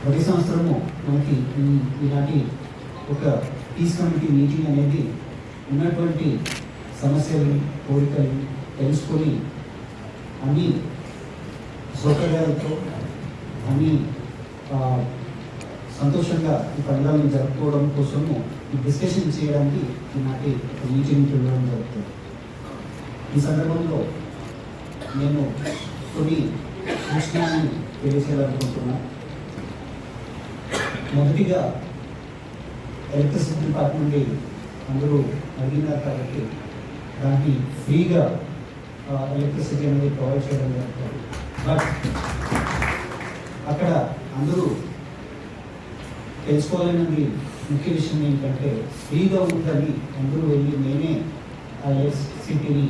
ప్రతి సంవత్సరము మనకి ఈ- ఇలాంటి ఒక పీస్ కమిటీ మీటింగ్ అనేది ఉన్నటువంటి సమస్యలు కోరికలు తెలుసుకొని అన్ని సౌకర్యాలతో అన్ని సంతోషంగా ఈ పండుగలను జరుపుకోవడం కోసము ఈ డిస్కషన్ చేయడానికి ఈనాటి మీటింగ్ పిలవడం జరుగుతుంది. ఈ సందర్భంలో నేను కొన్ని విషయాన్ని తెలియజేయాలనుకుంటున్నా మొదటిగా ఎలక్ట్రిసిటీ డిపార్ట్మెంట్ అందరూ అడిగినారు కాబట్టి దానికి ఫ్రీగా ఎలక్ట్రిసిటీ అనేది ప్రొవైడ్ చేయడం జరుగుతుంది. బట్ అక్కడ అందరూ తెలుసుకోవాలనేది ముఖ్య విషయం ఏంటంటే ఫ్రీగా ఉందని అందరూ వెళ్ళి నేనే ఆ ఎలక్ట్రిసిటీని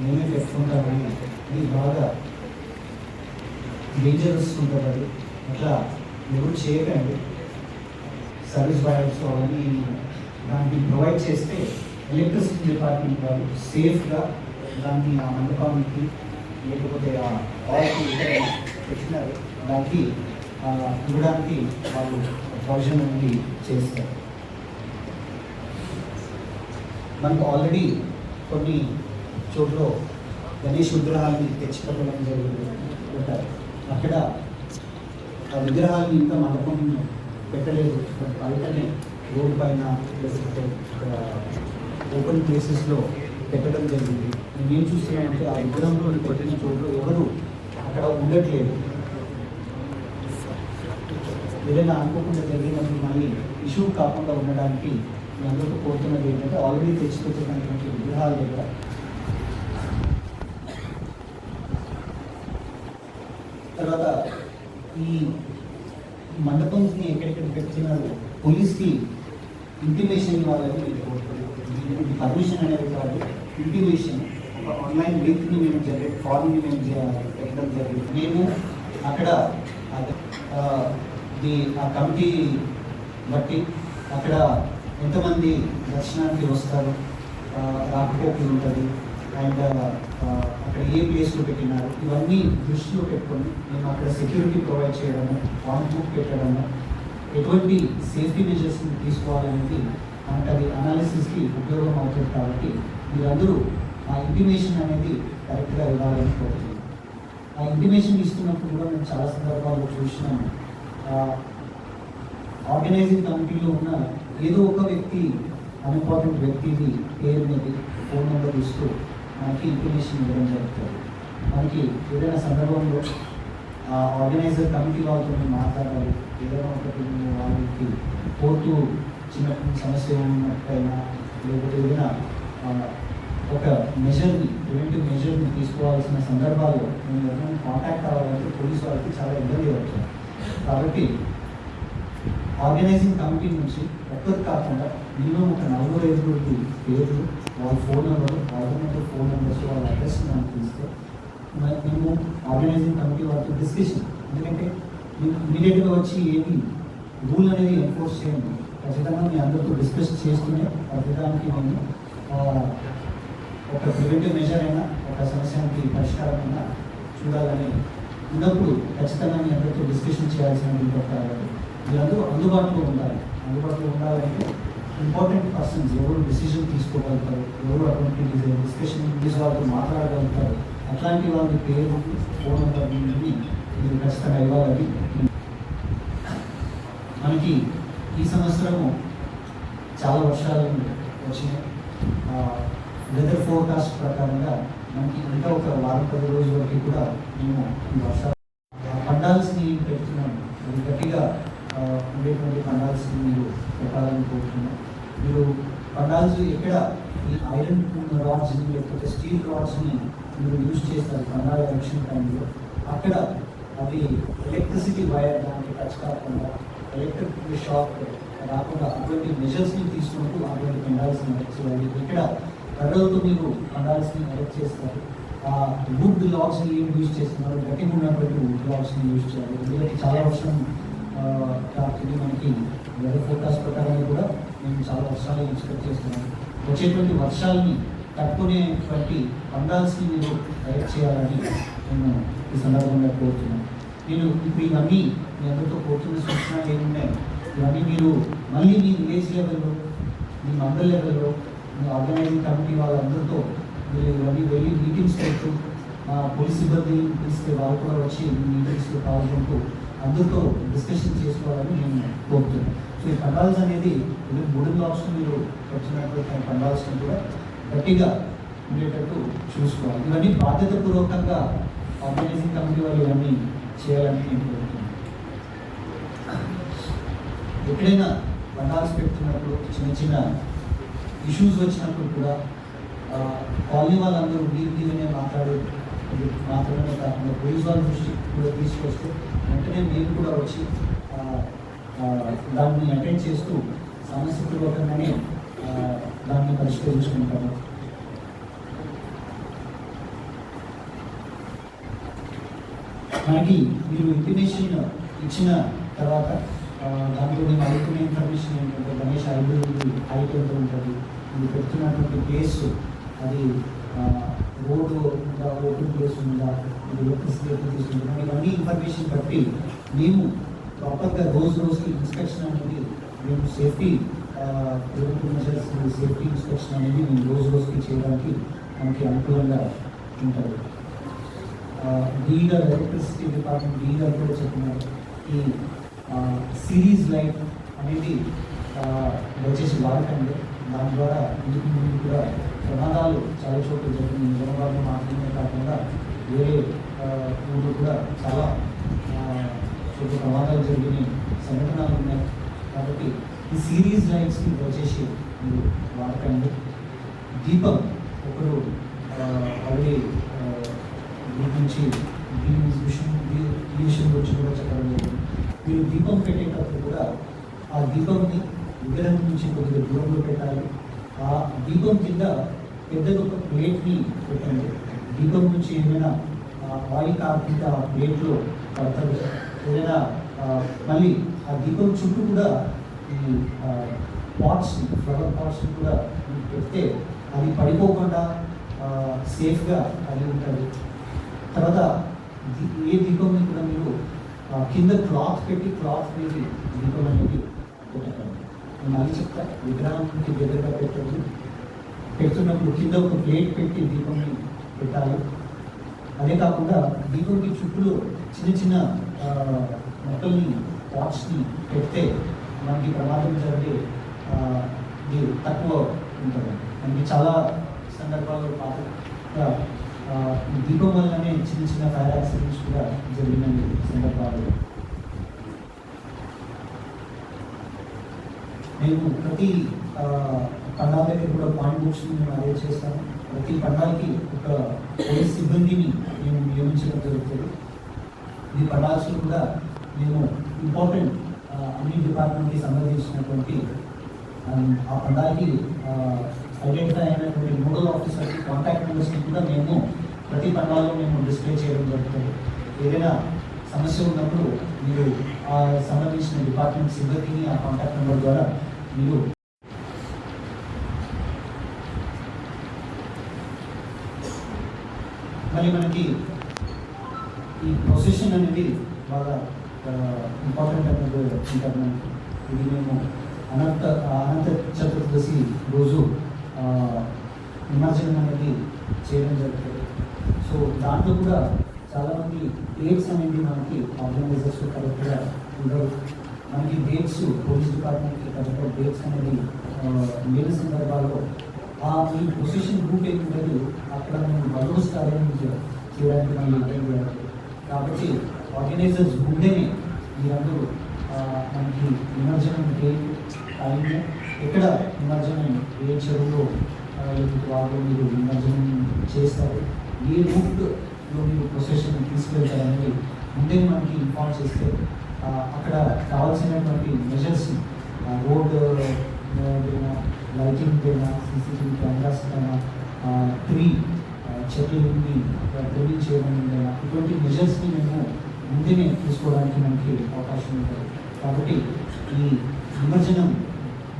నేనే పెట్టుకుంటామని అది బాగా డేంజరస్ ఉంటుంది అది అట్లా ఎవరు చేయకండి. సర్వీస్ బాయ్స్ అవన్నీ దానికి ప్రొవైడ్ చేస్తే ఎలక్ట్రిసిటీ డిపార్ట్మెంట్ వాళ్ళు సేఫ్గా దాన్ని ఆ మండపానికి లేకపోతే ఆ ఆయిల్కి పెట్టినారు దానికి ఇవ్వడానికి వాళ్ళు ప్రొవిజన్ అనేది చేస్తారు. మనకు ఆల్రెడీ కొన్ని చోట్ల గణేష్ విగ్రహాలని తెచ్చిపెట్టడం జరుగుతుంది ఉంటారు. అక్కడ ఆ విగ్రహాలని ఇంకా మండపం పెట్టలేదు. బట్ బయటనే రోడ్ పైన ఓపెన్ ప్లేసెస్లో పెట్టడం జరిగింది. నేను ఏం చూస్తున్నానంటే ఆ విగ్రహంలో పెట్టిన చోట్ల ఎవరు అక్కడ ఉండట్లేదు. ఏదైనా అనుకోకుండా జరిగినప్పుడు మళ్ళీ ఇష్యూ కాకుండా ఉండడానికి మీ అందరికీ కోరుతున్నది ఏంటంటే ఆల్రెడీ తెచ్చిపెట్టినటువంటి విగ్రహాల దగ్గర తర్వాత ఈ మండపంని ఎక్కడెక్కడ పెట్టినారు పోలీస్కి ఇంటిమేషన్ ఇవ్వాలని నేను కోరుకుంటున్నాను. పర్మిషన్ అనేది కాదు ఇంటిమేషన్. ఒక ఆన్లైన్ లింక్ని మేము జనరేట్ ఫార్మ్ని మేము పెట్టడం జరిగింది. మేము అక్కడ ఆ, ది ఆ కమిటీ బట్టి అక్కడ ఎంతమంది దర్శనానికి వస్తారు ఆ, రాకపోకలు ఉంటుంది అండ్ అక్కడ ఏ ప్లేస్లో పెట్టినారు ఇవన్నీ దృష్టిలో పెట్టుకొని మేము అక్కడ సెక్యూరిటీ ప్రొవైడ్ చేయడము ఆన్ బుక్ పెట్టడము ఎటువంటి సేఫ్టీ మెజర్స్ తీసుకోవాలనేది మనకు అది అనాలిసిస్కి ఉపయోగం అవుతుంది కాబట్టి మీరందరూ ఆ ఇంటిమేషన్ అనేది కరెక్ట్గా ఇవ్వాలని కోరుతున్నాను. ఆ ఇంటిమేషన్ ఇస్తున్నప్పుడు కూడా మేము చాలా సందర్భాల్లో చూసినాము. ఆర్గనైజింగ్ కమిటీలో ఉన్న ఏదో ఒక వ్యక్తి అన్ఇంపార్టెంట్ వ్యక్తిది పేరు మీద ఫోన్ నెంబర్ ఇస్తూ మనకి ఇన్ఫర్మేషన్ ఇవ్వడం జరుగుతుంది. మనకి ఏదైనా సందర్భంలో ఆ ఆర్గనైజర్ కమిటీ వాళ్ళతో మేము మాట్లాడాలి. ఏదైనా ఒకటి మేము వాళ్ళకి కోర్టు చిన్న సమస్య ఉన్నట్టయినా లేకపోతే ఏదైనా ఒక మెజర్ని ప్రివెంటివ్ మెజర్ని తీసుకోవాల్సిన సందర్భాల్లో మేము ఎవరైనా కాంటాక్ట్ అవ్వాలంటే పోలీస్ వాళ్ళకి చాలా ఇబ్బంది అవుతుంది. కాబట్టి ఆర్గనైజింగ్ కమిటీ నుంచి ఒక్కరు కాకుండా మినిమం ఒక నలుగురు ఐదుగురికి పేర్లు వాళ్ళ phone number organiser phone numbers వాళ్ళ అడ్రస్ మనకి ఇస్తే మ- మేము ఆర్గనైజింగ్ కమిటీ వాళ్ళతో డిస్కషన్ ఎందుకంటే మీరు ఇమీడియట్గా వచ్చి ఏమి రూల్ అనేది ఎన్ఫోర్స్ చేయండి ఖచ్చితంగా మీ అందరితో డిస్కస్ చేస్తూనే ప్రతిదానికి మేము ఒక ప్రివెంటివ్ మెజర్ అయినా ఒక సమస్యకి పరిష్కారం అయినా చూడాలని ఉన్నప్పుడు ఖచ్చితంగా మీ అందరితో డిస్కషన్ చేయాల్సిన కాబట్టి మీరందరూ అందుబాటులో ఉండాలి. అందుబాటులో ఉండాలంటే ఇంపార్టెంట్ పర్సన్స్ ఎవరు డిసిజన్ తీసుకోగలుగుతారు ఎవరు అటువంటి డిస్కషన్ ఇంగ్లీష్ వాళ్ళతో మాట్లాడగలుగుతారు అట్లాంటి వాళ్ళ పేరు ఫోన్ నెంబర్ నుండి మీరు ఖచ్చితంగా ఇవ్వాలని మనకి ఈ సంవత్సరము చాలా వర్షాలు వచ్చినాయి. వెదర్ ఫోర్కాస్ట్ ప్రకారంగా మనకి ఇంకా ఒక వారం పది రోజుల వరకు కూడా మేము ఈ వర్షాలు పండాల్స్ని పెడుతున్నాము. అది గట్టిగా ఉండేటువంటి పండాల్సింది మీరు పెట్టాలని కోరుతున్నాం మీరు పడాల్సి ఎక్కడ? ఈ ఐరన్ రాడ్స్ లేకపోతే స్టీల్ రాడ్స్ని మీరు యూజ్ చేస్తారు పండాల ఎలక్షన్ టైంలో. అక్కడ అవి ఎలక్ట్రిసిటీ వైర్ దానికి టచ్ కాకుండా ఎలక్ట్రిక్ షాక్ రాకుండా అటువంటి మెజర్స్ని తీసుకుంటూ అటువంటి పండాల్స్ని అరెస్ట్ చేయాలి. ఇక్కడ కర్రలతో మీరు పండాల్స్ని అరెస్ట్ చేస్తారు. ఆ వుడ్ లాగ్స్ని ఏం యూజ్ చేస్తున్నారు. గట్టిగా ఉన్నటువంటి వుడ్ లాగ్స్ని యూజ్ చేయాలి. వీళ్ళకి చాలా వర్షం కాబట్టి మనకి వెదర్ ఫోర్కాస్ట్ ప్రకారం కూడా మేము చాలా వర్షాలు ఎక్స్పెక్ట్ చేస్తున్నాం వచ్చేటువంటి వర్షాలని తట్టుకునేటువంటి పండాల్సి మీరు డైరెక్ట్ చేయాలని నేను ఈ సందర్భంగా కోరుతున్నాను. నేను ఇప్పుడు ఇవన్నీ మీ అందరితో కోరుతున్న సూచనలు ఏమున్నాయి? ఇవన్నీ మీరు మళ్ళీ మీ విలేజ్ లెవెల్లో మీ మండల్ లెవెల్లో మీ ఆర్గనైజింగ్ కమిటీ వాళ్ళందరితో మీరు ఇవన్నీ వెళ్ళి మీటింగ్స్ పెట్టు మా పోలీస్ సిబ్బంది పిలిస్తే వాళ్ళు కూడా వచ్చి మీ మీటింగ్స్లో పాల్గొంటూ అందరితో డిస్కషన్ చేసుకోవాలని నేను కోరుతున్నాను. సో ఈ పండాల్స్ అనేది ఇది మీరు వచ్చినటువంటి పండాల్సిన కూడా గట్టిగా ఉండేటట్టు చూసుకోవాలి. ఇవన్నీ బాధ్యతపూర్వకంగా ఆర్గనైజింగ్ కమిటీ వాళ్ళు ఇవన్నీ చేయాలని నేను కోరుతున్నాను. ఎప్పుడైనా పండాల్సి పెడుతున్నప్పుడు చిన్న చిన్న ఇష్యూస్ వచ్చినప్పుడు కూడా కాలనీ వాళ్ళందరూ మీరు మీదనే మాట్లాడే మాత్రమే కాకుండా పోలీస్ వాళ్ళ దృష్టి కూడా తీసుకొస్తే వెంటనే మీరు కూడా వచ్చి దాన్ని అటెండ్ చేస్తూ సమస్యపూర్వకంగానే దాన్ని పరిష్కరించుకుంటాము. మనకి మీరు ఇన్ఫర్మేషన్ ఇచ్చిన తర్వాత దాంట్లో నేను అడుగుతున్న ఇన్ఫర్మేషన్ ఏంటంటే గణేష్ ఐదు హైట్ ఉంటుంది. మీరు పెడుతున్నటువంటి ప్లేస్ అది రోడ్డు ఉందా ఓపెన్ ప్లేస్ ఉందా ఇది ఎలక్ట్రిసిటీ ఎప్పుడు తీసుకుంటున్నాం ఇవన్నీ ఇన్ఫర్మేషన్ బట్టి మేము ప్రాపర్గా రోజు రోజుకి ఇన్స్పెక్షన్ అనేది మేము safety preventive measures safety inspection అనేది మేము రోజు రోజుకి చేయడానికి మనకి అనుకూలంగా ఉంటుంది. డీలర్ ఎలక్ట్రిసిటీ డిపార్ట్మెంట్ డీలర్ కూడా చెప్పినారు. ఈ సిరీస్ లైట్ అనేది దయచేసి వాడకండి. దాని ద్వారా ఇంటికి ముందు కూడా ప్రమాదాలు చాలా చోట్ల జరిగింది నిజామాబాద్లో మాత్రమే కాకుండా వేరే ఆ, ఊళ్ళో కూడా చాలా చోట్ల ప్రమాదాలు జరిగిన సంఘటనలు ఉన్నాయి. కాబట్టి ఈ సిరీస్ లైట్స్కి దయచేసి మీరు వాడకండి. దీపం ఒకరు ఆల్రెడీ వీటి నుంచి దీని విషయం ఈ- విషయం గురించి కూడా చెప్పడం జరిగింది. మీరు దీపం పెట్టేటప్పుడు కూడా ఆ దీపంని విగ్రహం నుంచి కొద్దిగా దూరంలో పెట్టాలి. ఆ దీపం కింద పెద్దది ఒక ప్లేట్ని పెట్టండి. దీపం నుంచి ఏమైనా ఆయిల్ కాకుండా ఆ ప్లేట్లో పడతారు ఏదైనా మళ్ళీ ఆ దీపం చుట్టూ కూడా ఈ పాట్స్ ఫ్లవర్ పాట్స్ కూడా పెడితే అది పడిపోకుండా సేఫ్గా అది ఉంటుంది. తర్వాత ఏ దీపంని కూడా మీరు కింద క్లాత్ పెట్టి క్లాత్ మీద దీపం అనేది పెట్టకండి నేను మళ్ళీ చెప్తా విగ్రహానికి దగ్గరగా పెట్టండి పెడుతున్నప్పుడు కింద ఒక ప్లేట్ పెట్టి దీపంని పెట్టాలి. అదే కాకుండా దీపంకి చుట్టూ చిన్న చిన్న మొక్కల్ని పాట్స్ని పెడితే మనకి ప్రమాదం జరిగే ఇది తక్కువ ఉంటుంది మనకి చాలా సందర్భాల్లో పాతగా దీపం వల్లనే చిన్న చిన్న ఫైర్ యాక్సిడెంట్స్ కూడా జరిగిన సందర్భాలు మేము ప్రతి ఆ, పండాలకి కూడా పాయింట్ బుక్స్ని మేము అరేంజ్ చేస్తాము ప్రతి పండాలకి ఒక పోలీస్ సిబ్బందిని మేము నియమించడం జరుగుతుంది. ఈ పండాల్స్లో కూడా మేము ఇంపార్టెంట్ అన్ని డిపార్ట్మెంట్కి సంబంధించినటువంటి ఆ, పండాలకి ఐడెంటిఫై అయినటువంటి నోడల్ ఆఫీసర్కి కాంటాక్ట్ నెంబర్స్ని కూడా మేము ప్రతి పండాలో మేము డిస్ప్లే చేయడం జరుగుతుంది. ఏదైనా సమస్య ఉన్నప్పుడు మీరు ఆ సంబంధించిన డిపార్ట్మెంట్ సిబ్బందిని ఆ కాంటాక్ట్ నెంబర్ ద్వారా మీరు మరి మనకి ఈ ప్రొసెషన్ అనేది బాగా ఇంపార్టెంట్ అనేది ఉంటుంది ఇది మేము అనంత అనంత చతుర్దశి రోజు నిమజ్జనం అనేది చేయడం జరుగుతుంది. సో దాంట్లో కూడా చాలామంది డేట్స్ అనేది మనకి ఆర్గనైజర్స్ కరెక్ట్గా ఉండవు. మనకి డేట్స్ పోలీస్ డిపార్ట్మెంట్కి కరెక్ట్గా డేట్స్ అనేది లేని సందర్భాల్లో ఆ మీ పొజిషన్ గ్రూప్ ఏంటంటే అక్కడ మేము బందోబస్తు అరేంజ్ చేయడానికి మనం ఇబ్బంది చేయాలి కాబట్టి ఆర్గనైజర్స్ ముందేనే మీరందరూ మనకి నిమజ్జనం డేట్ టైం ఎక్కడ నిమజ్జనం ఏ చెరువులో ఆ, వాళ్ళు మీరు నిమజ్జనం చేస్తారు ఏ రూట్లో మీరు ప్రొసెషన్ తీసుకెళ్తారనేది ముందే మనకి ఇన్ఫార్మ్ చేస్తే అక్కడ కావాల్సినటువంటి మెజర్స్ రోడ్ లైటింగ్ పైన సీసీటీవీ కెమెరాస్ పైన ట్రీ చెట్లని ట్రిమింగ్ చేయడం ఇటువంటి మెజర్స్ని మేము ముందునే తీసుకోవడానికి మనకి అవకాశం ఉంటుంది. కాబట్టి ఈ నిమజ్జనం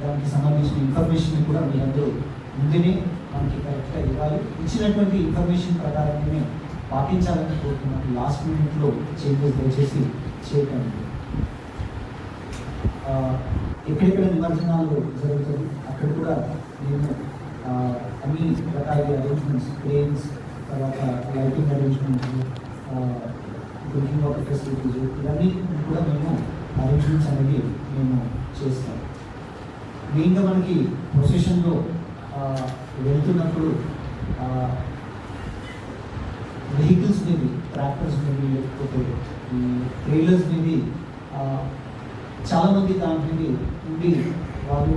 దానికి సంబంధించిన ఇన్ఫర్మేషన్ కూడా మీరందరూ ముందునే మనకి కరెక్ట్గా ఇవ్వాలి. ఇచ్చినటువంటి ఇన్ఫర్మేషన్ ప్రకారంగానే పాటించాలని కోరుతున్నాను లాస్ట్ మినిట్లో చేంజెస్ దయచేసి చేయటం ఎక్కడెక్కడ నిమజ్జనాలు జరుగుతుంది అక్కడ కూడా నేను అన్ని రకాల అరేంజ్మెంట్స్ క్రేన్స్ తర్వాత lighting arrangements drinking water facilities ఇవన్నీ కూడా మేము అరేంజ్మెంట్స్ అనేవి మేము చేస్తాం. మెయిన్గా మనకి ప్రొసెషన్లో వెళ్తున్నప్పుడు వెహికల్స్ మీది ట్రాక్టర్స్ మీది లేకపోతే ఈ ట్రైలర్స్ మీది చాలామంది దాని ఉండి వాళ్ళు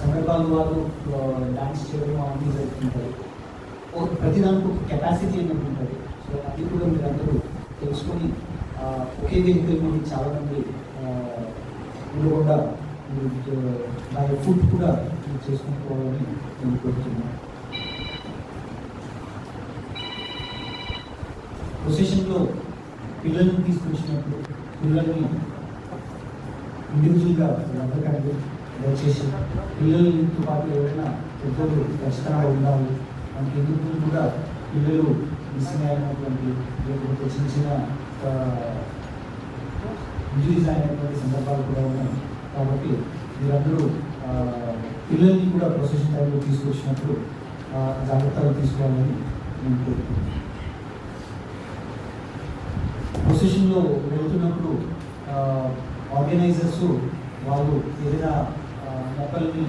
సందర్భాలు వాళ్ళు డాన్స్ చేయడం అవన్నీ జరుగుతుంటాయి. ప్రతి దానికి ఒక కెపాసిటీ అనేది ఉంటుంది. సో అది కూడా మీరందరూ అందరూ తెలుసుకొని ఒకే వెహికల్ మీద చాలామంది ఉండకుండా నా దాని ఫుడ్ కూడా మీరు చేసుకుని పోవాలని నేను కోరుతున్నాను. ప్రొసెషన్లో పిల్లల్ని తీసుకొచ్చినప్పుడు పిల్లల్ని ఇండివిజువల్గా అందరికంటే దయచేసి పిల్లలతో పాటు ఎవరైనా పెద్దలు ఖచ్చితంగా ఉండాలి మనకి ఎందుకు కూడా పిల్లలు మిస్సింగ్ అయినటువంటి లేకపోతే చిన్న చిన్న ఇంజురీస్ అయినటువంటి సందర్భాలు కూడా ఉన్నాయి. కాబట్టి మీరందరూ పిల్లల్ని కూడా ప్రొసెషన్ టైంలో తీసుకొచ్చినప్పుడు జాగ్రత్తలు తీసుకోవాలని నేను కోరుకుంటున్నాను. ప్రొసెషన్లో వెళ్తున్నప్పుడు ఆర్గనైజర్స్ వాళ్ళు ఏదైనా మొక్కల్ని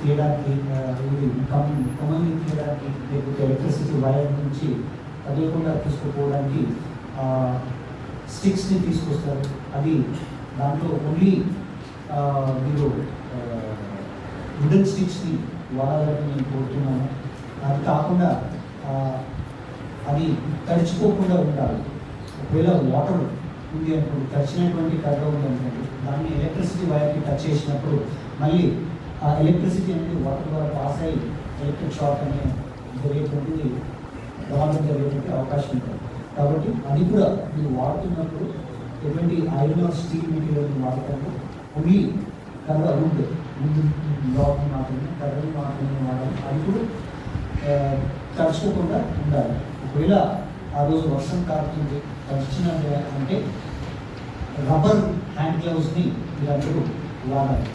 తీయడానికి ఇది కమల్ని తీయడానికి లేకపోతే ఎలక్ట్రిసిటీ వైర్ నుంచి కదలకుండా తీసుకుపోవడానికి స్టిక్స్ని తీసుకొస్తారు. అది దాంట్లో ఓన్లీ మీరు వుడెన్ స్టిక్స్ని వాడాలని నేను కోరుతున్నాను. అది కాకుండా అది తడిచిపోకుండా ఉండాలి. ఒకవేళ వాటర్ ఉంది అనుకోండి తడిచినటువంటి కర్ర ఉంది అనుకోండి దాన్ని ఎలక్ట్రిసిటీ వైర్కి టచ్ చేసినప్పుడు మళ్ళీ ఆ ఎలక్ట్రిసిటీ అనేది వాటర్ ద్వారా పాస్ అయ్యి ఎలక్ట్రిక్ షాక్ అనే జరిగేటువంటిది ప్రమాదం జరిగేటువంటి అవకాశం ఉంటుంది. కాబట్టి అది కూడా మీరు వాడుతున్నప్పుడు ఎటువంటి ఐరన్ ఆర్ స్టీల్ మెటీరియల్ వాడతారు ఓన్లీ కర్ర వుడ్ వుడ్ బ్లాక్ మాత్రమే కర్రలు మాత్రమే వాడాలి. అది కూడా ఆ, తడుచుకోకుండా ఉండాలి. ఒకవేళ ఆ రోజు వర్షం కారుతుంది తడిచిన అంటే రబ్బర్ హ్యాండ్ గ్లౌస్ని మీరందరూ వాడాలి.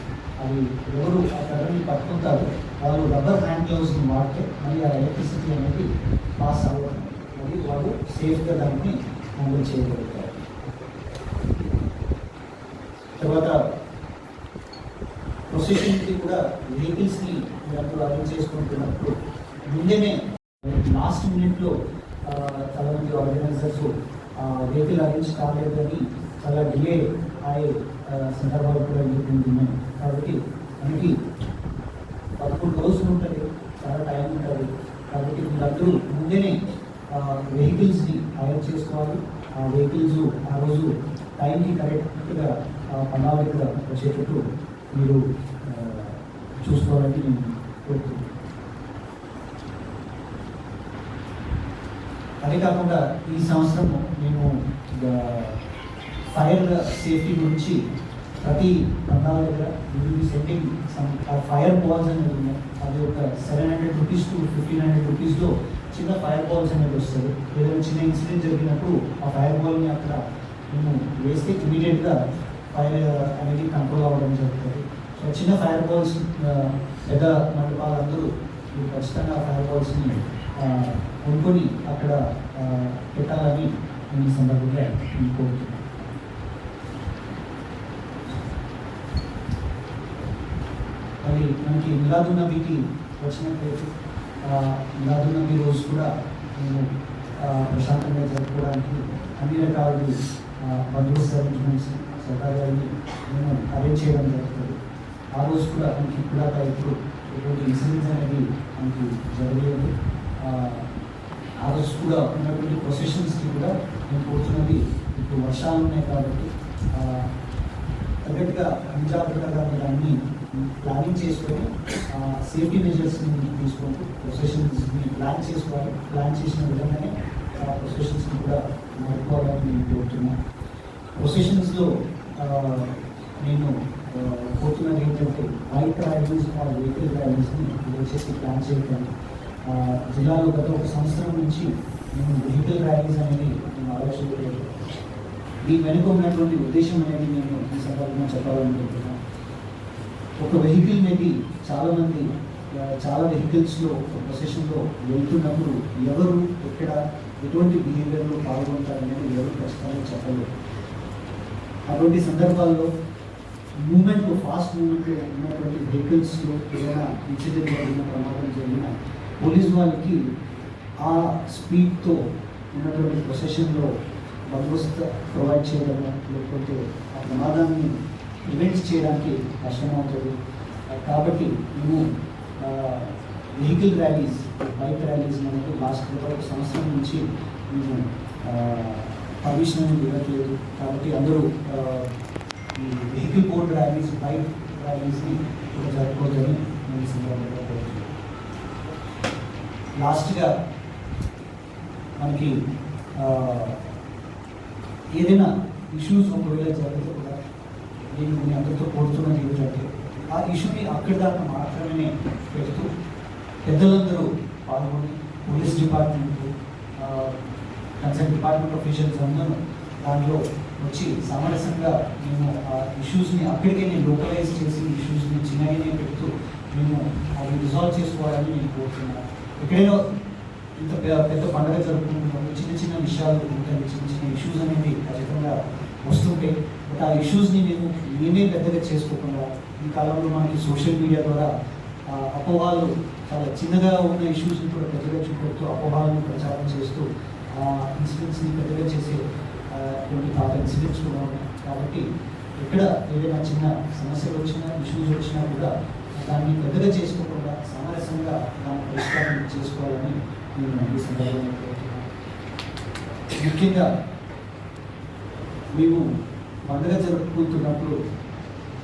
అది ఎవరు ఆ కర్రని పట్టుకుంటారో? వాళ్ళు రబ్బర్ హ్యాండ్ గ్లౌస్ని వాడితే మళ్ళీ ఆ ఎలక్ట్రిసిటీ అనేది పాస్ అవ్వడం మరియు వాళ్ళు సేఫ్గా దాన్ని హ్యాండిల్ చేయగలుగుతారు. తర్వాత ప్రొసెషన్కి కూడా వెహికల్స్ని మీరందరూ అరేంజ్ చేసుకుంటున్నప్పుడు ముందేనే లాస్ట్ మినిట్లో చాలా మంది ఆర్గనైజర్స్ వెహికల్ అరేంజ్ కాలేదని చాలా డిలే అయ్యే సందర్భాలు కూడా ఉన్నాయి. కాబట్టి మనకి పదకొండు రోజులు ఉంటుంది చాలా టైం ఉంటుంది. కాబట్టి మీరందరూ ముందేనే వెహికల్స్ని హైర్ చేసుకోవాలి. ఆ వెహికల్స్ ఆ రోజు టైంకి కరెక్ట్గా ప్రణాళికగా వచ్చేటట్టు మీరు చూసుకోవాలని నేను కోరుతున్నాను అదే కాకుండా ఈ సంవత్సరం నేను ఫైర్ సేఫ్టీ గురించి ప్రతి పందాల దగ్గర will setting some fire balls అనేది ఉన్నాయి. అది ఒక seven hundred rupees to fifteen hundred రూపీస్లో చిన్న ఫైర్ బాల్స్ అనేది వస్తుంది ఏదైనా చిన్న ఇన్సిడెంట్ జరిగినప్పుడు ఆ ఫైర్ బాల్ని అక్కడ మేము వేస్తే ఇమీడియట్గా ఫైర్ అనేది కంట్రోల్ అవ్వడం జరుగుతుంది. సో చిన్న ఫైర్ బాల్స్ పెద్ద మండపాలందరూ మీరు ఖచ్చితంగా ఆ ఫైర్ బాల్స్ని కొనుక్కొని అక్కడ పెట్టాలని నేను ఈ సందర్భంగా కోరుతున్నాను. మరి మనకి మిలాదు నబీకి వచ్చినట్లయితే ఆ, మిలాదు నబీ రోజు కూడా మేము ప్రశాంతంగా జరుపుకోవడానికి అన్ని రకాల బందోబస్తు అరేంజ్మెంట్స్ సౌకర్యాన్ని మేము అరేంజ్ చేయడం జరుగుతుంది. ఆ రోజు కూడా మనకి ఇప్పుడు ఇప్పుడు ఎటువంటి ఇన్సిడెంట్స్ అనేది మనకి జరగలేదు. ఆ, రోజు కూడా ఉన్నటువంటి ప్రొసెషన్స్కి కూడా నేను కోరుతున్నది ఇప్పుడు వర్షాలు ఉన్నాయి కాబట్టి తగ్గట్టుగా ముంజాగ్రత్తగా మీరు ప్లానింగ్ చేసుకొని సేఫ్టీ మెజర్స్ని తీసుకుంటూ ప్రొసెషన్స్ని ప్లాన్ చేసుకోవాలి. ప్లాన్ చేసిన విధంగానే ఆ ప్రొసెషన్స్ని కూడా నడుపుకోవాలని నేను కోరుతున్నాను. ప్రొసెషన్స్లో నేను కోరుతున్నది ఏంటంటే బైక్ ర్యాలీస్ ఆ వెహికల్ ర్యాలీస్ని వచ్చేసి ప్లాన్ చేయకండి. జిల్లాలో గత ఒక సంవత్సరం నుంచి మేము వెహికల్ ర్యాలీస్ అనేది మేము ఆలోచించలేదు. దీని వెనుక ఉన్నటువంటి ఉద్దేశం అనేది నేను ఈ సందర్భంగా చెప్పాలనుకుంటున్నాను. ఒక వెహికల్ మేబీ చాలామంది చాలా వెహికల్స్లో ప్రొసెషన్లో వెళ్తున్నప్పుడు ఎవరు ఎక్కడ ఎటువంటి బిహేవియర్లో పాల్గొంటారనేది ఎవరు ఖచ్చితంగా చెప్పలేదు. అటువంటి సందర్భాల్లో మూమెంట్ ఫాస్ట్ మూమెంట్లో ఉన్నటువంటి వెహికల్స్లో ఏదైనా ఇన్సిడెంట్ జరిగిన ప్రమాదం జరిగిన పోలీస్ వాళ్ళకి ఆ స్పీడ్తో ఉన్నటువంటి ప్రొసెషన్లో బందోబస్తు ప్రొవైడ్ చేయడము లేకపోతే ఆ ప్రమాదాన్ని ప్రివెంట్ చేయడానికి కష్టమవుతుంది కాబట్టి మేము వెహికల్ ర్యాలీస్ బైక్ ర్యాలీస్ అనేది లాస్ట్ ఒక సంవత్సరం నుంచి మేము పర్మిషన్ అనేది ఇవ్వట్లేదు. కాబట్టి అందరూ ఈ వెహికల్ బోర్డ్ ర్యాలీస్ బైక్ ర్యాలీస్ని కూడా జరుపుకోవద్దని నేను సందర్భంగా కోరుతున్నాను లాస్ట్గా మనకి ఏదైనా ఇష్యూస్ ఒకవేళ జరిగితే కూడా నేను మీ అందరితో కోరుతున్నది ఏమిటంటే ఆ ఇష్యూని అక్కడి దాకా మాత్రమే పెడుతూ పెద్దలందరూ పాల్గొని police department concern department officials అందరూ దాంట్లో వచ్చి సామరస్యంగా మేము ఆ ఇష్యూస్ని అక్కడికే నేను లోకలైజ్ చేసి ఇష్యూస్ని చిన్నగానే పెడుతూ మేము అవి రిజాల్వ్ చేసుకోవాలని నేను కోరుతున్నాను. ఎక్కడైనా ఇంత పెద్ద పెద్ద పండుగ జరుపుకుంటున్నప్పుడు చిన్న చిన్న విషయాలు ఉంటాయి చిన్న చిన్న ఇష్యూస్ అనేవి ఖచ్చితంగా వస్తుంటే బట్ ఆ ఇష్యూస్ని మేము మేమే పెద్దగా చేసుకోకుండా ఈ కాలంలో మనకి సోషల్ మీడియా ద్వారా అపోహాలు చాలా చిన్నగా ఉన్న ఇష్యూస్ని కూడా పెద్దగా చూపెడుతూ అపోహాలను ప్రచారం చేస్తూ ఆ ఇన్సిడెంట్స్ని పెద్దగా చేసే కొన్ని పాత ఇన్సిడెంట్స్ కూడా ఉన్నాయి. కాబట్టి ఎక్కడ ఏదైనా చిన్న సమస్యలు వచ్చినా ఇష్యూస్ వచ్చినా కూడా దాన్ని పెద్దగా చేసుకోకుండా సామరస్యంగా దాన్ని పరిష్కారం చేసుకోవాలని నేను ఈ సందర్భంగా ముఖ్యంగా మేము పండుగ జరుపుకుంటున్నప్పుడు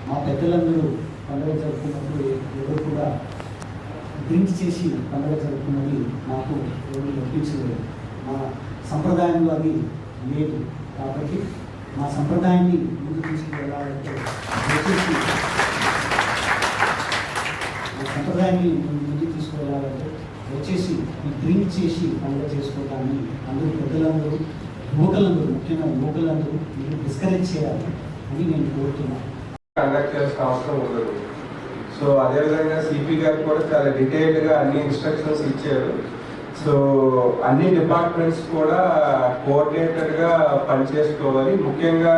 మా పెద్దలందరూ పండుగ జరుపుకున్నప్పుడు ఎవరు కూడా డ్రింక్ చేసి పండుగ జరుపుకున్నది నాకు ఎవరు ఒప్పించలేదు మా సంప్రదాయంలో అది లేదు. కాబట్టి మా సంప్రదాయాన్ని ముందు తీసుకువెళ్ళాలంటే దయచేసి మా సంప్రదాయాన్ని ముందు తీసుకువెళ్ళాలంటే వచ్చేసి డ్రింక్ చేసి పండుగ చేసుకోవడాన్ని అందరూ పెద్దలందరూ యువకులందరూ ముఖ్యంగా యువకులందరూ మీరు డిస్కరేజ్ చేయాలి అని నేను కోరుతున్నాను. కండక్ట్ చేయాల్సిన అవసరం ఉండదు. సో అదేవిధంగా సిపి గారు కూడా చాలా డీటెయిల్డ్గా అన్ని ఇన్స్ట్రక్షన్స్ ఇచ్చారు. సో అన్ని డిపార్ట్మెంట్స్ కూడా కోఆర్డినేటెడ్గా పనిచేసుకోవాలి. ముఖ్యంగా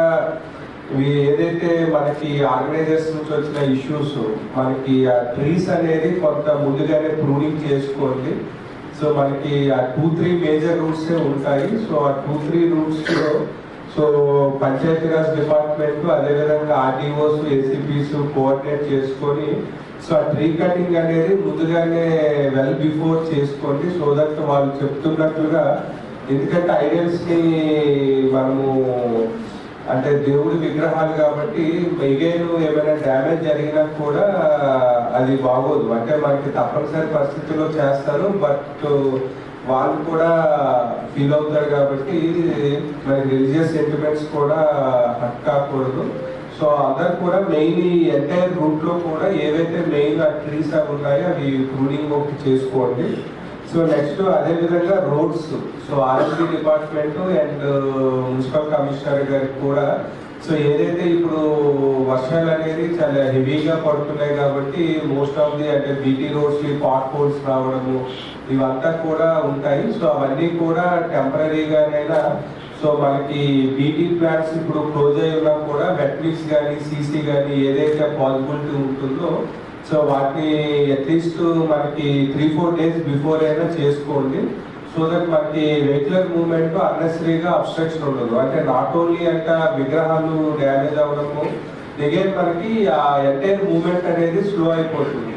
ఇవి ఏదైతే మనకి ఆర్గనైజర్స్ నుంచి వచ్చిన ఇష్యూస్ మనకి ఆ ట్రీస్ అనేది కొంత ముందుగానే ప్రూనింగ్ చేసుకోండి. సో మనకి ఆ టూ త్రీ మేజర్ రూట్సే ఉంటాయి. సో ఆ టూ త్రీ రూట్స్లో సో పంచాయతీరాజ్ డిపార్ట్మెంట్ అదేవిధంగా ఆర్టీఓస్ ఏసీపీస్ కోఆర్డినేట్ చేసుకొని సో ఆ ట్రీ కటింగ్ అనేది ముందుగానే వెల్ బిఫోర్ చేసుకోండి. సో దట్ వాళ్ళు చెప్తున్నట్లుగా ఎందుకంటే ఐడియల్స్ని మనము అంటే దేవుడి విగ్రహాలు కాబట్టి మిగేను ఏమైనా డ్యామేజ్ జరిగినా కూడా అది బాగోదు. అంటే మనకి తప్పనిసరి పరిస్థితుల్లో చేస్తారు బట్ వాళ్ళు కూడా ఫీల్ అవుతారు కాబట్టి మరి రిలీజియస్ సెంటిమెంట్స్ కూడా హట్ కాకూడదు. సో అందరు కూడా మెయిన్ ఈ ఎంటైర్ రూట్లో కూడా ఏవైతే మెయిన్ ఆ ట్రీస్ అవి ఉన్నాయో అవి ప్రూనింగ్ ఒకటి చేసుకోండి. సో నెక్స్ట్ అదే విధంగా roads. So RMD department and uh, municipal commissioner గారికి కూడా సో ఏదైతే ఇప్పుడు వర్షాలు అనేది చాలా హెవీగా పడుతున్నాయి కాబట్టి మోస్ట్ ఆఫ్ ది అంటే బీటీ రోడ్స్ పాట్ హోల్స్ రావడము ఇవంతా కూడా ఉంటాయి. సో అవన్నీ కూడా టెంపరీగానైనా సో మనకి బీటీ ప్లాంట్స్ ఇప్పుడు క్లోజ్ అయ్యి ఉన్నా కూడా వెట్మిక్స్ కానీ సీసీ కానీ ఏదైతే పాసిబిలిటీ ఉంటుందో సో వాటిని అట్లీస్ట్ మనకి త్రీ ఫోర్ డేస్ బిఫోర్ అయినా చేసుకోండి. సో దట్ మనకి వెహికులర్ మూవ్మెంట్ అన్నెసరీగా అబ్స్ట్రక్షన్ ఉండదు. అంటే నాట్ ఓన్లీ అంట విగ్రహాలు డ్యామేజ్ అవ్వడము అగైన్ మనకి ఆ ఎంటైర్ మూమెంట్ అనేది స్లో అయిపోతుంది.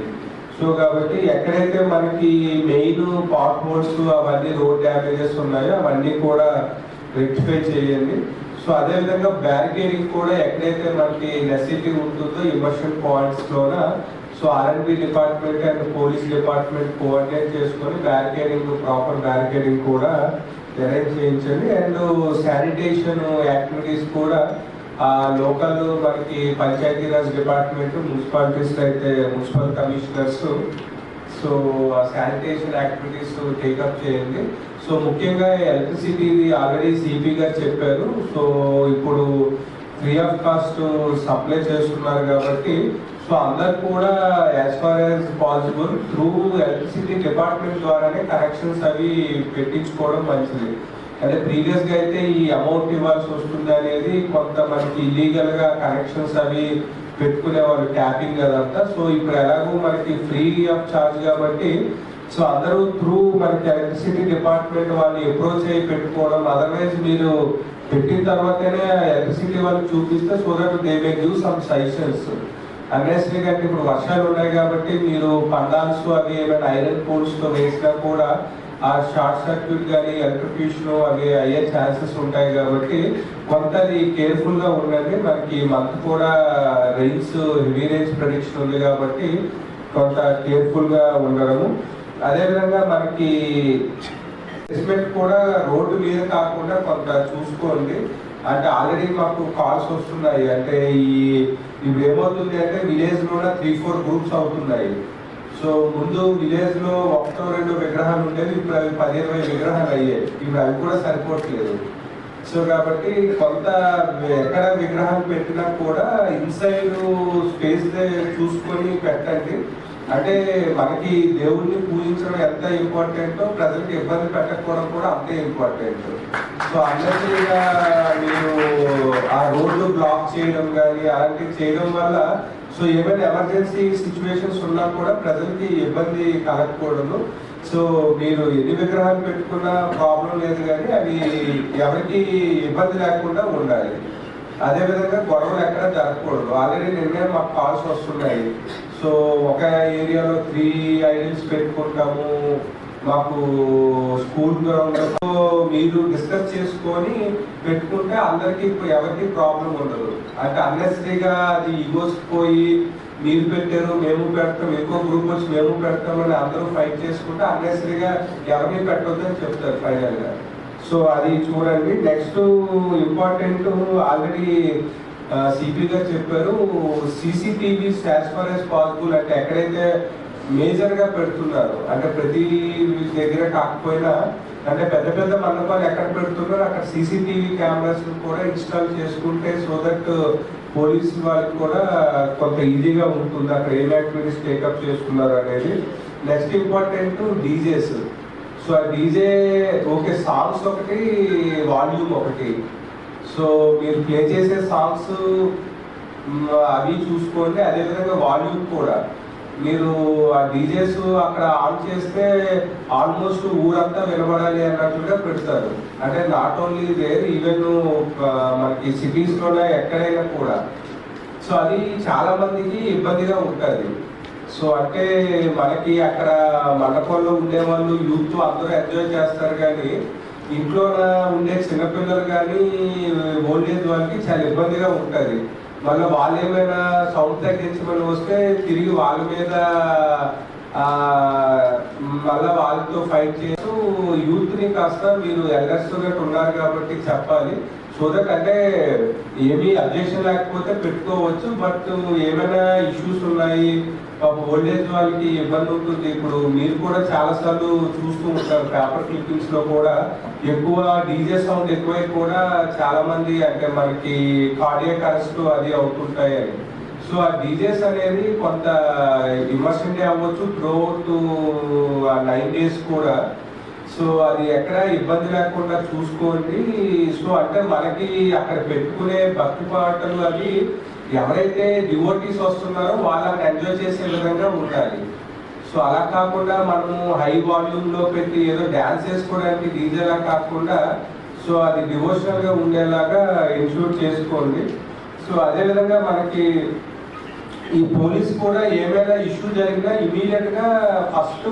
సో కాబట్టి ఎక్కడైతే మనకి మెయిన్ పాట్ హోల్స్ అవన్నీ రోడ్ డ్యామేజెస్ ఉన్నాయో అవన్నీ కూడా రెక్టిఫై చేయండి. సో అదేవిధంగా బ్యారికేడింగ్ కూడా ఎక్కడైతే మనకి నెసిటీ ఉంటుందో immersion పాయింట్స్లోన so R and B department and police department coordinate చేసుకొని బ్యారికేడింగ్ ప్రాపర్ బ్యారికేడింగ్ కూడా అరేంజ్ చేయించండి. అండ్ శానిటేషన్ యాక్టివిటీస్ కూడా ఆ లోకల్ మనకి పంచాయతీరాజ్ డిపార్ట్మెంట్ మున్సిపాలిటీస్ అయితే municipal commissioners so sanitation activities take up చేయండి. సో ముఖ్యంగా ఎలక్ట్రిసిటీ ఆల్రెడీ సిపి గారు చెప్పారు. సో ఇప్పుడు ఫ్రీ ఆఫ్ కాస్ట్ సప్లై చేస్తున్నారు కాబట్టి సో అందరు కూడా as far as possible through electricity department ద్వారానే కనెక్షన్స్ అవి పెట్టించుకోవడం మంచిది. అంటే ప్రీవియస్గా అయితే ఈ అమౌంట్ ఇవ్వాల్సి వస్తుంది అనేది కొంత మనకి ఇల్లీగల్గా కనెక్షన్స్ అవి పెట్టుకునేవాళ్ళు ట్యాపింగ్ అదంతా. సో ఇప్పుడు ఎలాగో మనకి ఫ్రీ ఆఫ్ చార్జ్ కాబట్టి సో అందరూ త్రూ మనకి ఎలక్ట్రిసిటీ డిపార్ట్మెంట్ వాళ్ళని అప్రోచ్ అయ్యి పెట్టుకోవడం అదర్వైజ్ మీరు పెట్టిన తర్వాతనే ఎలక్ట్రిసిటీ వాళ్ళకి చూపిస్తే so that they may give some suggestions Agneshwari గారికి ఇప్పుడు వర్షాలు ఉన్నాయి కాబట్టి మీరు పండాల్స్ అవి ఏమైనా ఐరన్ పోల్స్తో వేసినా కూడా ఆ షార్ట్ సర్క్యూట్ కానీ ఎలక్ట్రిక్యూషన్ అవి అయ్యే ఛాన్సెస్ ఉంటాయి కాబట్టి కొంత కేర్ఫుల్గా ఉండండి. మనకి మంత్ కూడా రైన్స్ హెవీ రైన్స్ ప్రొడిక్షన్ ఉంది కాబట్టి కొంత కేర్ఫుల్గా ఉండడము. అదేవిధంగా మనకి ఎస్టిమేట్ కూడా రోడ్డు మీద కాకుండా కొంత చూసుకోండి. అంటే ఆల్రెడీ మాకు కాల్స్ వస్తున్నాయి. అంటే ఈ ఇప్పుడు ఏమవుతుంది అంటే విలేజ్ త్రీ ఫోర్ గ్రూప్స్ అవుతున్నాయి. సో ముందు విలేజ్లో ఒకటో రెండో విగ్రహాలు ఉండేవి. ఇప్పుడు అవి పది ఇరవై విగ్రహాలు అయ్యాయి. ఇప్పుడు అవి కూడా సరిపోవట్లేదు. సో కాబట్టి కొంత ఎక్కడ విగ్రహాలు పెట్టినా కూడా ఇన్సైడ్ స్పేస్ చూసుకొని పెట్టండి. అంటే మనకి దేవుణ్ణి పూజించడం ఎంత ఇంపార్టెంటో ప్రజలకు ఇబ్బంది పెట్టకపోవడం కూడా అంతే ఇంపార్టెంట్ సో అందరికీ మీరు ఆ రోడ్లు బ్లాక్ చేయడం కానీ అలాంటివి చేయడం వల్ల సో ఏమైనా ఎమర్జెన్సీ సిచ్యువేషన్స్ ఉన్నా కూడా ప్రజలకి ఇబ్బంది కలగకూడదు. సో మీరు ఎన్ని విగ్రహాలు పెట్టుకున్నా ప్రాబ్లం లేదు కానీ అవి ఎవరికి ఇబ్బంది లేకుండా ఉండాలి. అదేవిధంగా గొడవలు ఎక్కడ జరగకూడదు. ఆల్రెడీ నిన్నే మాకు కాల్స్ వస్తున్నాయి. సో ఒక ఏరియాలో త్రీ ఐడల్స్ పెట్టుకుంటాము. మాకు స్కూల్ గ్రౌండ్ సో మీరు డిస్కస్ చేసుకొని పెట్టుకుంటే అందరికి ఎవరికి ప్రాబ్లం ఉండదు. అంటే అన్నెసరీగా అది ఈగోస్ పోయి మీరు పెట్టారు మేము పెడతాం ఎక్కువ గ్రూప్ వచ్చి మేము పెడతామని అందరూ ఫైట్ చేసుకుంటే అన్నెసరీగా ఎవరిని పెట్టొద్దని చెప్తారు ఫైనల్గా సో అది చూడండి. నెక్స్ట్ ఇంపార్టెంట్ ఆల్రెడీ సిపి గారు చెప్పారు CCTV as far as possible అంటే ఎక్కడైతే మేజర్గా పెడుతున్నారు అంటే ప్రతి దగ్గర కాకపోయినా అంటే పెద్ద పెద్ద మండపాలు ఎక్కడ పెడుతున్నారో అక్కడ సీసీటీవీ కెమెరాస్ కూడా ఇన్స్టాల్ చేసుకుంటే సో దట్ పోలీస్ వాళ్ళకి కూడా కొంత ఈజీగా ఉంటుంది. అక్కడ ఏం యాక్టివిటీస్ టేకప్ చేసుకున్నారు అనేది. నెక్స్ట్ ఇంపార్టెంట్ డీజేస్ సో ఆ డీజే ఓకే సాంగ్స్ ఒకటి వాల్యూమ్ ఒకటి. సో మీరు ప్లే చేసే సాంగ్స్ అవి చూసుకోండి. అదేవిధంగా వాల్యూమ్ కూడా. మీరు ఆ డీజేస్ అక్కడ ఆన్ చేస్తే ఆల్మోస్ట్ ఊరంతా వినబడాలి అన్నట్లుగా పెడతారు. అంటే నాట్ ఓన్లీ దేర్ ఈవెన్ మనకి సిటీస్లోనే ఎక్కడైనా కూడా. సో అది చాలా మందికి ఇబ్బందిగా ఉంటుంది. సో అంటే మనకి అక్కడ మండపంలో ఉండే వాళ్ళు యూత్ అందరూ ఎంజాయ్ చేస్తారు కానీ ఇంట్లో ఉండే చిన్నపిల్లలు కానీ ఓల్డ్ ఏజ్ వాళ్ళకి చాలా ఇబ్బందిగా ఉంటుంది. మళ్ళీ వాళ్ళు ఏమైనా సౌండ్ తగ్గించమని వస్తే తిరిగి వాళ్ళ మీద మళ్ళీ వాళ్ళతో ఫైట్ చేస్తూ యూత్ని కాస్త మీరు ఎల్ఎస్గా ఉన్నారు కాబట్టి చెప్పాలి. సో దట్ అంటే ఏమీ అబ్జెక్షన్ లేకపోతే పెట్టుకోవచ్చు బట్ ఏమైనా ఇష్యూస్ ఉన్నాయి ఓల్డ్ ఏజ్ వాళ్ళకి ఇబ్బంది ఉంటుంది. ఇప్పుడు మీరు కూడా చాలా సార్లు చూస్తూ ఉంటారు పేపర్ క్లిప్పింగ్స్లో కూడా. ఎక్కువ డీజే సౌండ్ ఎక్కువై కూడా చాలా మంది అంటే మనకి కార్డియక్ అరెస్ట్ అది అవుతుంటాయి అని. సో ఆ డీజేస్ అనేది కొంత ఇమర్షన్ అవ్వచ్చు. త్రూ ఆ నైన్ డేస్ కూడా. సో అది ఎక్కడ ఇబ్బంది లేకుండా చూసుకోండి. సో అంటే మనకి అక్కడ పెట్టుకునే భక్తి పాటలు అవి ఎవరైతే డివోటీస్ వస్తున్నారో వాళ్ళని ఎంజాయ్ చేసే విధంగా ఉండాలి. సో అలా కాకుండా మనము హై వాల్యూమ్లో పెట్టి ఏదో డ్యాన్స్ చేసుకోవడానికి డీజేలా కాకుండా సో అది డివోషనల్గా ఉండేలాగా ఇన్షూర్ చేసుకోండి. సో అదే విధంగా మనకి ఈ పోలీస్ కూడా ఏమైనా ఇష్యూ జరిగినా ఇమీడియట్గా ఫస్ట్